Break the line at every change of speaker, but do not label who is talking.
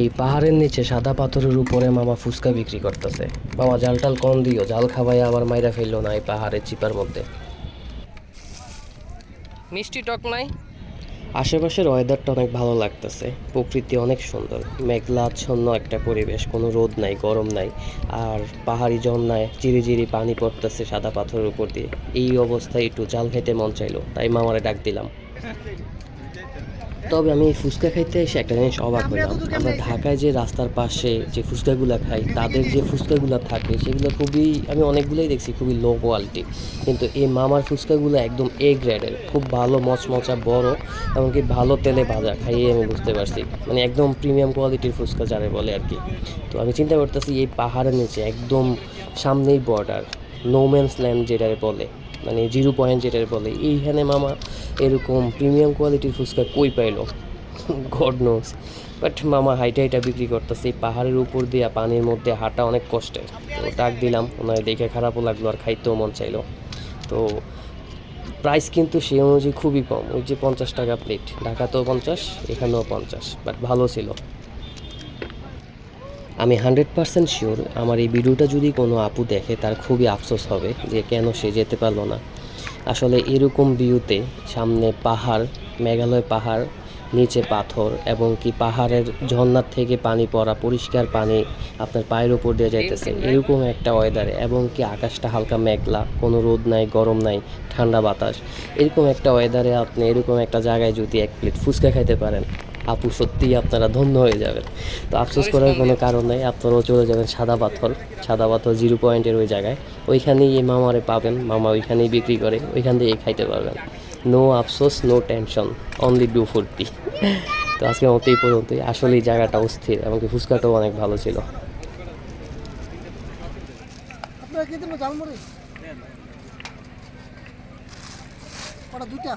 এই পাহাড়ের নিচে সাদা পাথরের উপরে মামা ফুচকা বিক্রি করতেছে। মামা জালটাল কম দিও, জাল খাবাই আবার মাইরা ফেলল না এই পাহাড়ের চিপার মধ্যে। মিষ্টি টক নাই? আশেপাশের ওয়েদারটা অনেক ভালো লাগতেছে, প্রকৃতি অনেক সুন্দর। মেঘলাচ্ছন্ন একটা পরিবেশ, কোনো রোদ নাই, গরম নাই, আর পাহাড়ি ঝর্ণায় চিরি চিরি পানি পড়তেছে সাদা পাথরের উপর দিয়ে। এই অবস্থায় একটু জাল খেতে মন চাইলো, তাই মামারে ডাক দিলাম। তবে আমি এই ফুচকা খাইতে এসে একটা জিনিস অবাক হলাম আমরা ঢাকায় যে রাস্তার পাশে যে ফুচকাগুলো খাই তাদের যে ফুচকাগুলো থাকে সেগুলো খুবই আমি অনেকগুলোই দেখছি খুবই লো কোয়ালিটি কিন্তু এই মামার ফুচকাগুলো একদম এ গ্রেডের খুব ভালো মচমচা বড় এমনকি ভালো তেলে ভাজা খাইয়ে আমি বুঝতে পারছি। মানে একদম প্রিমিয়াম কোয়ালিটির ফুচকা যারে বলে আর কি। তো আমি চিন্তা করতেছি এই পাহাড়ের নিচে একদম সামনেই বর্ডার নোম্যান্স ল্যান্ড যেটারে বলে। মানে জিরো পয়েন্ট যেটার বলে, এইখানে মামা এরকম প্রিমিয়াম কোয়ালিটির ফুচকা কই পাইলো? গড নোস বাট মামা হাইটা হাইটা বিক্রি করতেছে, এই পাহাড়ের উপর দিয়ে পানির মধ্যে হাঁটা অনেক কষ্টের তো ডাক দিলাম, ওনার দেখে খারাপও লাগল আর খাইতেও মন চাইলো। তো প্রাইস কিন্তু সেই অনুযায়ী খুবই কম, ওই যে পঞ্চাশ টাকা প্লেট ঢাকাতেও পঞ্চাশ, এখানেও পঞ্চাশ বাট ভালো ছিল। আমি হান্ড্রেড পারসেন্ট শিওর আমার এই ভিডিওটা যদি কোনো আপু দেখে, তার খুবই আফসোস হবে যে কেন সে যেতে পারল না। আসলে এরকম ভিউতে সামনে পাহাড়, মেঘালয় পাহাড় নিচে পাথর এবং কি পাহাড়ের ঝর্ণার থেকে পানি পড়া পরিষ্কার পানি আপনার পায়ের উপর দিয়ে যাইতেছে। এরকম একটা ওয়েদারে এবং কি আকাশটা হালকা মেঘলা, কোনো রোদ নাই, গরম নাই, ঠান্ডা বাতাস। এরকম একটা ওয়েদারে আপনি এরকম একটা জায়গায় যদি এক প্লেট ফুচকা খাইতে পারেন, আপু সত্যিই আপনারা ধন্য হয়ে যাবেন। তো আফসোস করার কোনো কারণ নেই, আপনারাও চলে যাবেন সাদা পাথর সাদা পাথর জিরো পয়েন্টের ওই জায়গায়। ওইখানেই এই মামারে পাবেন, মামা ওইখানেই বিক্রি করে, ওইখান থেকে খাইতে পারবেন। নো আফসোস নো টেনশন অনলি ডু ফুর্তি তো আজকে মতেই পর্যন্তই। আসলে জায়গাটা অস্থির এমনকি ফুচকাটাও অনেক ভালো ছিল।
দুইটা?